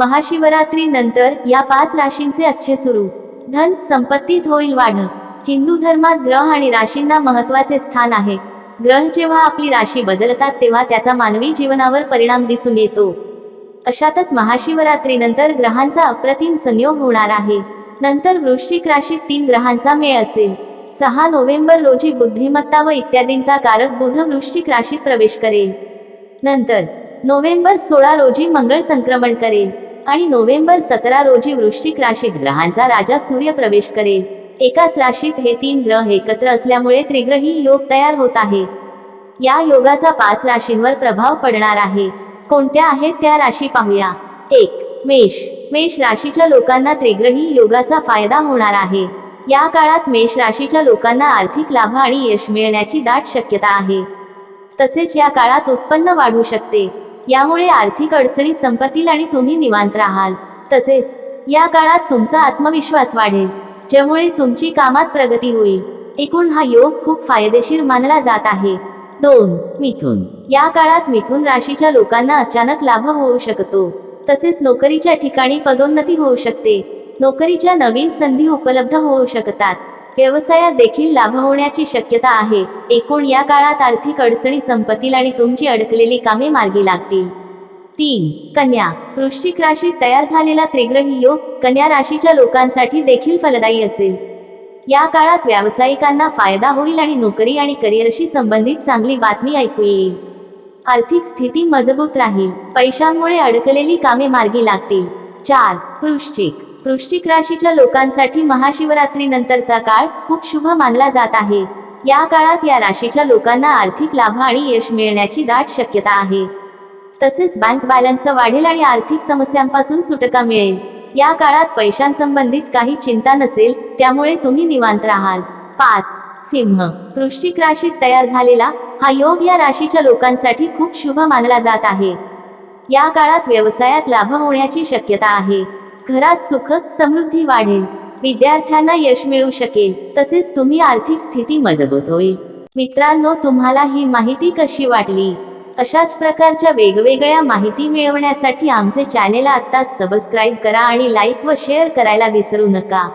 महाशिवरात्री नंतर या पाच राशींचे अच्छे सुरू. धन संपत्तीत होईल वाढ. हिंदू धर्मात ग्रह आणि राशींना महत्त्वाचे स्थान आहे. ग्रह जेव्हा आपली राशी बदलतात तेव्हा त्याचा मानवी जीवनावर परिणाम दिसून येतो. अशातच महाशिवरात्रीनंतर ग्रहांचा अप्रतिम संयोग होणार आहे. नंतर वृश्चिक राशीत तीन ग्रहांचा मेळ असेल. सहा नोव्हेंबर रोजी बुद्धिमत्ता व इत्यादींचा कारक बुध वृश्चिक राशीत प्रवेश करेल. नंतर नोव्हेंबर सोळा रोजी मंगळ संक्रमण करेल. आणि नोव्हेंबर सतरा रोजी वृश्चिक राशीत ग्रहांचा राजा सूर्य प्रवेश करेल. एकाच राशीत हे तीन ग्रह एकत्र असल्यामुळे त्रिग्रही योग तयार होत आहे. या योगाचा पाच राशींवर प्रभाव पडणार आहे. कोणत्या आहेत त्या राशी पाहूया. एक मेष. मेष राशीच्या लोकांना त्रिग्रही योगाचा फायदा होणार आहे. या काळात मेष राशीच्या लोकांना आर्थिक लाभ आणि यश मिळण्याची दाट शक्यता आहे. तसेच या काळात उत्पन्न वाढू शकते. यामुळे आर्थिक अडचणी संपतील आणि तुम्ही निवांत राहाल. तसेच या काळात तुमचा आत्मविश्वास वाढेल ज्यामुळे तुमची कामात प्रगती होईल. एकूण हा योग खूप फायदेशीर मानला जात आहे. दोन मिथुन. या काळात मिथुन राशीच्या लोकांना अचानक लाभ होऊ शकतो. तसेच नोकरीच्या ठिकाणी पदोन्नती होऊ शकते. नोकरीच्या नवीन संधी उपलब्ध होऊ शकतात. व्यवसायात देखील लाभ होण्याची शक्यता आहे. एकूण या काळात आर्थिक अडचणी संपतील आणि तुमची अडकलेली कामे मार्गी लागतील. तीन. कन्या. वृश्चिक राशीत तयार झालेला त्रिग्रही योग कन्या राशीच्या लोकांसाठी देखील फलदायी असेल. या काळात व्यावसायिकांना फायदा होईल आणि नोकरी आणि करिअरशी संबंधित चांगली बातमी ऐकू येईल. आर्थिक स्थिती मजबूत राहील. पैशांमुळे अडकलेली कामे मार्गी लागतील. चार. वृश्चिक. वृश्चिक राशीच्या लोकांसाठी महाशिवरात्रीनंतरचा काळ खूप शुभ मानला जात आहे. या काळात या राशीच्या लोकांना आर्थिक लाभ आणि यश मिळण्याची दाट शक्यता आहे. तसेच बँक बॅलन्स वाढेल आणि आर्थिक समस्यांपासून सुटका मिळेल. या काळात पैशांसंबंधित काही चिंता नसेल त्यामुळे तुम्ही निवांत राहाल. पाच सिंह. वृश्चिक राशीत तयार झालेला हा योग या राशीच्या लोकांसाठी खूप शुभ मानला जात आहे. या काळात व्यवसायात लाभ होण्याची शक्यता आहे. घरात सुख समृद्धी वाढेल. विद्यार्थ्यांना यश मिळू शकेल. तसेच तुम्ही आर्थिक स्थिती मजबूत होईल. मित्रांनो तुम्हाला ही माहिती कशी वाटली? अशाच प्रकारच्या वेगवेगळ्या माहिती मिळवण्यासाठी आमचे चॅनेल आत्ताच सबस्क्राईब करा आणि लाईक व शेअर करायला विसरू नका.